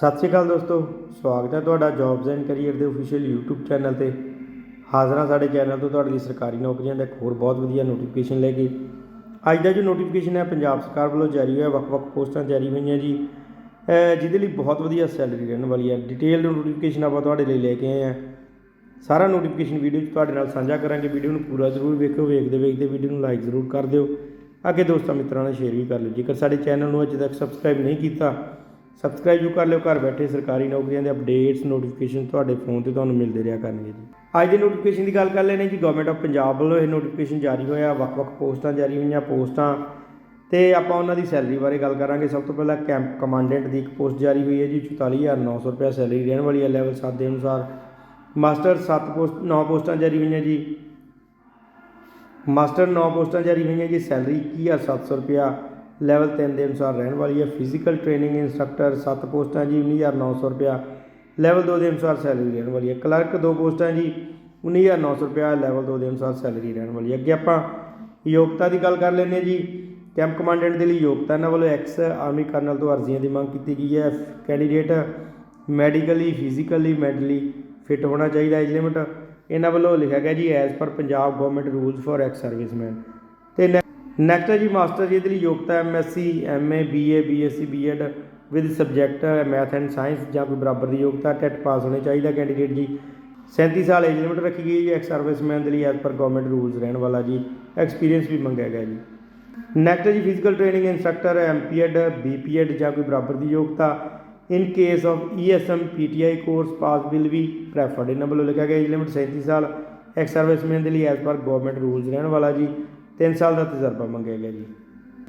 ਸਤਿ ਸ਼੍ਰੀ ਅਕਾਲ ਦੋਸਤੋ, ਸਵਾਗਤ ਹੈ ਤੁਹਾਡਾ ਜੌਬਸ ਐਂਡ ਕੈਰੀਅਰ ਦੇ ਅਫੀਸ਼ੀਅਲ YouTube ਚੈਨਲ ਤੇ। ਹਾਜ਼ਰਾਂ ਸਾਡੇ ਚੈਨਲ ਤੋਂ ਤੁਹਾਡੇ ਲਈ ਸਰਕਾਰੀ ਨੌਕਰੀਆਂ ਦਾ ਇੱਕ ਹੋਰ ਬਹੁਤ ਵਧੀਆ ਨੋਟੀਫਿਕੇਸ਼ਨ ਲੈ ਕੇ। ਅੱਜ ਦਾ ਜੋ ਨੋਟੀਫਿਕੇਸ਼ਨ ਹੈ, ਪੰਜਾਬ ਸਰਕਾਰ ਵੱਲੋਂ ਜਾਰੀ ਹੋਇਆ, ਵੱਖ-ਵੱਖ ਪੋਸਟਾਂ ਜਾਰੀ ਹੋਈਆਂ ਜੀ। ਜਿਹਦੇ ਲਈ ਬਹੁਤ ਵਧੀਆ ਸੈਲਰੀ ਰਹਿਣ ਵਾਲੀ ਹੈ। ਡਿਟੇਲ ਨੋਟੀਫਿਕੇਸ਼ਨ ਆਪਾਂ ਤੁਹਾਡੇ ਲਈ ਲੈ ਕੇ ਆਏ ਹਾਂ। ਸਾਰਾ ਨੋਟੀਫਿਕੇਸ਼ਨ ਵੀਡੀਓ 'ਚ ਤੁਹਾਡੇ ਨਾਲ ਸਾਂਝਾ ਕਰਾਂਗੇ। ਵੀਡੀਓ ਨੂੰ ਪੂਰਾ ਜ਼ਰੂਰ ਵੇਖਿਓ, ਵੇਖਦੇ ਵੇਖਦੇ ਵੀਡੀਓ ਨੂੰ ਲਾਈਕ ਜ਼ਰੂਰ ਕਰ ਦਿਓ। ਅੱਗੇ ਦੋਸਤਾਂ ਮਿੱਤਰਾਂ ਨਾਲ ਸ਼ੇਅਰ ਵੀ ਕਰ ਲਿਓ। ਜੇਕਰ ਸਾਡੇ ਚੈਨਲ ਨੂੰ ਅਜੇ ਤੱਕ ਸਬਸਕ੍ਰਾਈਬ ਨਹੀਂ ਕੀਤਾ ਸਬਸਕ੍ਰਾਈਬ ਜੂ ਕਰ ਲਿਓ, ਘਰ ਬੈਠੇ ਸਰਕਾਰੀ ਨੌਕਰੀਆਂ ਦੇ ਅਪਡੇਟਸ ਨੋਟੀਫਿਕੇਸ਼ਨ ਤੁਹਾਡੇ ਫੋਨ ਤੇ ਤੁਹਾਨੂੰ ਮਿਲਦੇ ਰਿਹਾ ਕਰਨਗੇ ਜੀ। ਅੱਜ ਦੇ ਨੋਟੀਫਿਕੇਸ਼ਨ ਦੀ ਗੱਲ ਕਰ ਲੈਣੇ ਜੀ ਗਵਰਨਮੈਂਟ ਆਫ ਪੰਜਾਬ ਵੱਲੋਂ ਇਹ ਨੋਟੀਫਿਕੇਸ਼ਨ ਜਾਰੀ ਹੋਇਆ, ਵੱਖ-ਵੱਖ ਪੋਸਟਾਂ ਜਾਰੀ ਹੋਈਆਂ, ਪੋਸਟਾਂ ਤੇ ਆਪਾਂ ਉਹਨਾਂ ਦੀ ਸੈਲਰੀ ਬਾਰੇ ਗੱਲ ਕਰਾਂਗੇ। ਸਭ ਤੋਂ ਪਹਿਲਾਂ ਕੈਂਪ ਕਮਾਂਡੈਂਟ ਦੀ ਇੱਕ ਪੋਸਟ ਜਾਰੀ ਹੋਈ ਹੈ ਜੀ 44900 ਰੁਪਏ ਸੈਲਰੀ ਰਹਿਣ ਵਾਲੀ ਹੈ ਲੈਵਲ 7 ਦੇ ਅਨੁਸਾਰ। ਮਾਸਟਰ 7 ਪੋਸਟ 9 ਪੋਸਟਾਂ ਜਾਰੀ ਹੋਈਆਂ ਜੀ। ਮਾਸਟਰ 9 ਪੋਸਟਾਂ ਜਾਰੀ ਹੋਈਆਂ ਜੀ ਸੈਲਰੀ 21700 ਰੁਪਿਆ ਲੈਵਲ 3 ਦੇ ਅਨੁਸਾਰ ਰਹਿਣ ਵਾਲੀ ਹੈ। ਫਿਜ਼ੀਕਲ ਟ੍ਰੇਨਿੰਗ ਇੰਸਟ੍ਰਕਟਰ 7 ਪੋਸਟਾਂ ਜੀ 19900 ਰੁਪਿਆ ਲੈਵਲ 2 ਦੇ ਅਨੁਸਾਰ ਸੈਲਰੀ ਰਹਿਣ ਵਾਲੀ ਹੈ। ਕਲਰਕ 2 ਪੋਸਟਾਂ ਜੀ 19900 ਰੁਪਿਆ ਲੈਵਲ 2 ਦੇ ਅਨੁਸਾਰ ਸੈਲਰੀ ਰਹਿਣ ਵਾਲੀ ਹੈ। ਅੱਗੇ ਆਪਾਂ ਯੋਗਤਾ ਦੀ ਗੱਲ ਕਰ ਲੈਂਦੇ ਹਾਂ ਜੀ। ਕੈਂਪ ਕਮਾਂਡੈਂਟ ਦੇ ਲਈ ਯੋਗਤਾ ਇਹਨਾਂ ਵੱਲੋਂ ਐਕਸ ਆਰਮੀ ਕਰਨਲ ਤੋਂ ਅਰਜ਼ੀਆਂ ਦੀ ਮੰਗ ਕੀਤੀ ਗਈ ਹੈ। Candidate medically physically mentally fit ਹੋਣਾ ਚਾਹੀਦਾ ਏਜ ਲਿਮਟ ਇਹਨਾਂ ਵੱਲੋਂ ਲਿਖਿਆ ਗਿਆ ਜੀ as per Punjab government rules for ex servicemen ਤੇ ਨੈਕਸਟ ਹੈ ਜੀ ਮਾਸਟਰ ਜੀ, ਇਹਦੇ ਲਈ ਯੋਗਤਾ MSc MA BA BSc BEd with subject math and science ਜਾਂ ਕੋਈ ਬਰਾਬਰ ਦੀ ਯੋਗਤਾ ਟੈਟ ਪਾਸ ਹੋਣੇ ਚਾਹੀਦਾ ਕੈਂਡੀਡੇਟ ਜੀ। 37 ਸਾਲ ਏਜ ਲਿਮਿਟ ਰੱਖੀ ਗਈ ਹੈ ਜੀ ਐਕਸ ਸਰਵਿਸਮੈਨ ਦੇ ਲਈ ਐਜ਼ ਪਰ ਗਵਰਨਮੈਂਟ ਰੂਲਸ ਰਹਿਣ ਵਾਲਾ ਜੀ। ਐਕਸਪੀਰੀਅੰਸ ਵੀ ਮੰਗਿਆ ਗਿਆ ਜੀ। ਨੈਕਸਟ ਹੈ ਜੀ physical training instructor MPEd BPEd ਜਾਂ ਕੋਈ ਬਰਾਬਰ ਦੀ ਯੋਗਤਾ। In case of ESM PTI course pass will be preferred ਇਹਨਾਂ ਵੱਲੋਂ ਲਿਖਿਆ ਗਿਆ ਏਜ ਲਿਮਿਟ 37 ਸਾਲ ਐਕਸ ਸਰਵਿਸਮੈਨ ਦੇ ਲਈ ਐਜ਼ ਪਰ ਗਵਰਨਮੈਂਟ ਰੂਲਸ ਰਹਿਣ ਵਾਲਾ ਜੀ। 3 ਸਾਲ ਦਾ ਤਜਰਬਾ ਮੰਗਿਆ ਗਿਆ ਜੀ।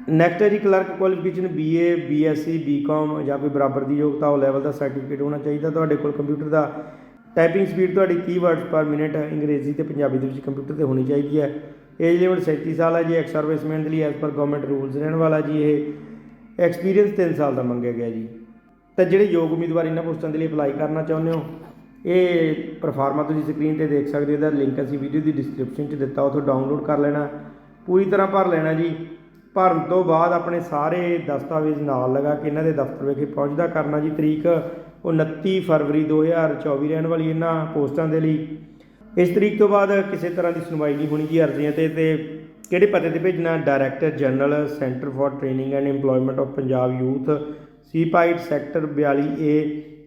ਨੈਕਸਟ ਹੈ ਜੀ clerk qualification BA BSc BCom ਜਾਂ ਕੋਈ ਬਰਾਬਰ ਦੀ ਯੋਗਤਾ, ਉਹ ਲੈਵਲ ਦਾ ਸਰਟੀਫਿਕੇਟ ਹੋਣਾ ਚਾਹੀਦਾ। ਤੁਹਾਡੇ ਕੋਲ ਕੰਪਿਊਟਰ ਦਾ ਟਾਈਪਿੰਗ ਸਪੀਡ ਤੁਹਾਡੀ 30 ਵਰਡਸ ਪਰ ਮਿੰਟ ਅੰਗਰੇਜ਼ੀ ਤੇ ਪੰਜਾਬੀ ਦੇ ਵਿੱਚ ਕੰਪਿਊਟਰ ਤੇ ਹੋਣੀ ਚਾਹੀਦੀ ਹੈ। ਏਜ ਲਿਮਟ 37 ਸਾਲ ਹੈ ਜੀ ਐਕਸ ਸਰਵਿਸਮੈਨ ਦੇ ਲਈ ਐਜ਼ ਪਰ ਗਵਰਨਮੈਂਟ ਰੂਲਸ ਰਹਿਣ ਵਾਲਾ ਜੀ ਇਹ। ਐਕਸਪੀਰੀਅੰਸ 3 ਸਾਲ ਦਾ ਮੰਗਿਆ ਗਿਆ ਜੀ। ਤਾਂ ਜਿਹੜੇ ਯੋਗ ਉਮੀਦਵਾਰ ਇਹਨਾਂ ਪੋਸਟਾਂ ਦੇ ਲਈ ਅਪਲਾਈ ਕਰਨਾ ਚਾਹੁੰਦੇ ਹੋ, ਇਹ ਪਰਫਾਰਮਾ ਤੁਸੀਂ ਸਕਰੀਨ ਤੇ ਦੇਖ ਸਕਦੇ ਹੋ, ਇਹਦਾ ਲਿੰਕ ਅਸੀਂ ਵੀਡੀਓ ਦੀ ਡਿਸਕ੍ਰਿਪਸ਼ਨ 'ਚ ਦਿੱਤਾ, ਉੱਥੋਂ ਡਾਊਨਲੋਡ ਕਰ ਲੈਣਾ। ਪੂਰੀ ਤਰ੍ਹਾਂ ਭਰ ਲੈਣਾ ਜੀ। ਭਰਨ ਤੋਂ ਬਾਅਦ ਆਪਣੇ ਸਾਰੇ ਦਸਤਾਵੇਜ਼ ਨਾਲ ਲਗਾ ਕੇ ਇਹਨਾਂ ਦੇ ਦਫ਼ਤਰ ਵਿਖੇ ਪਹੁੰਚਦਾ ਕਰਨਾ ਜੀ। ਤਰੀਕ 29 ਫਰਵਰੀ 2024 ਰਹਿਣ ਵਾਲੀ ਇਹਨਾਂ ਪੋਸਟਾਂ ਦੇ ਲਈ। ਇਸ ਤਰੀਕ ਤੋਂ ਬਾਅਦ ਕਿਸੇ ਤਰ੍ਹਾਂ ਦੀ ਸੁਣਵਾਈ ਨਹੀਂ ਹੋਣੀ ਜੀ ਅਰਜ਼ੀਆਂ ਤੇ ਤੇ ਕਿਹੜੇ ਪਤੇ ਤੇ ਭੇਜਣਾ? Director general centre for training and employment of Punjab youth CPYTE sector 42A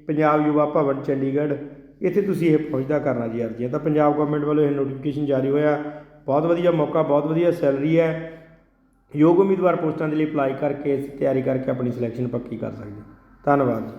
Punjab Yuva Bhawan Chandigarh. ਇੱਥੇ ਤੁਸੀਂ ਇਹ ਪਹੁੰਚਦਾ ਕਰਨਾ ਜੀ ਅਰਜ਼ੀਆਂ। ਤਾਂ ਪੰਜਾਬ ਗਵਰਨਮੈਂਟ ਵੱਲੋਂ ਇਹ ਨੋਟੀਫਿਕੇਸ਼ਨ ਜਾਰੀ ਹੋਇਆ। ਬਹੁਤ ਵਧੀਆ ਮੌਕਾ, ਬਹੁਤ ਵਧੀਆ ਸੈਲਰੀ ਹੈ ਯੋਗ ਉਮੀਦਵਾਰ ਪੋਸਟਾਂ ਦੇ ਲਈ ਅਪਲਾਈ ਕਰਕੇ ਤਿਆਰੀ ਕਰਕੇ ਆਪਣੀ ਸਿਲੈਕਸ਼ਨ ਪੱਕੀ ਕਰ ਸਕਦੇ ਹੋ। ਧੰਨਵਾਦ ਜੀ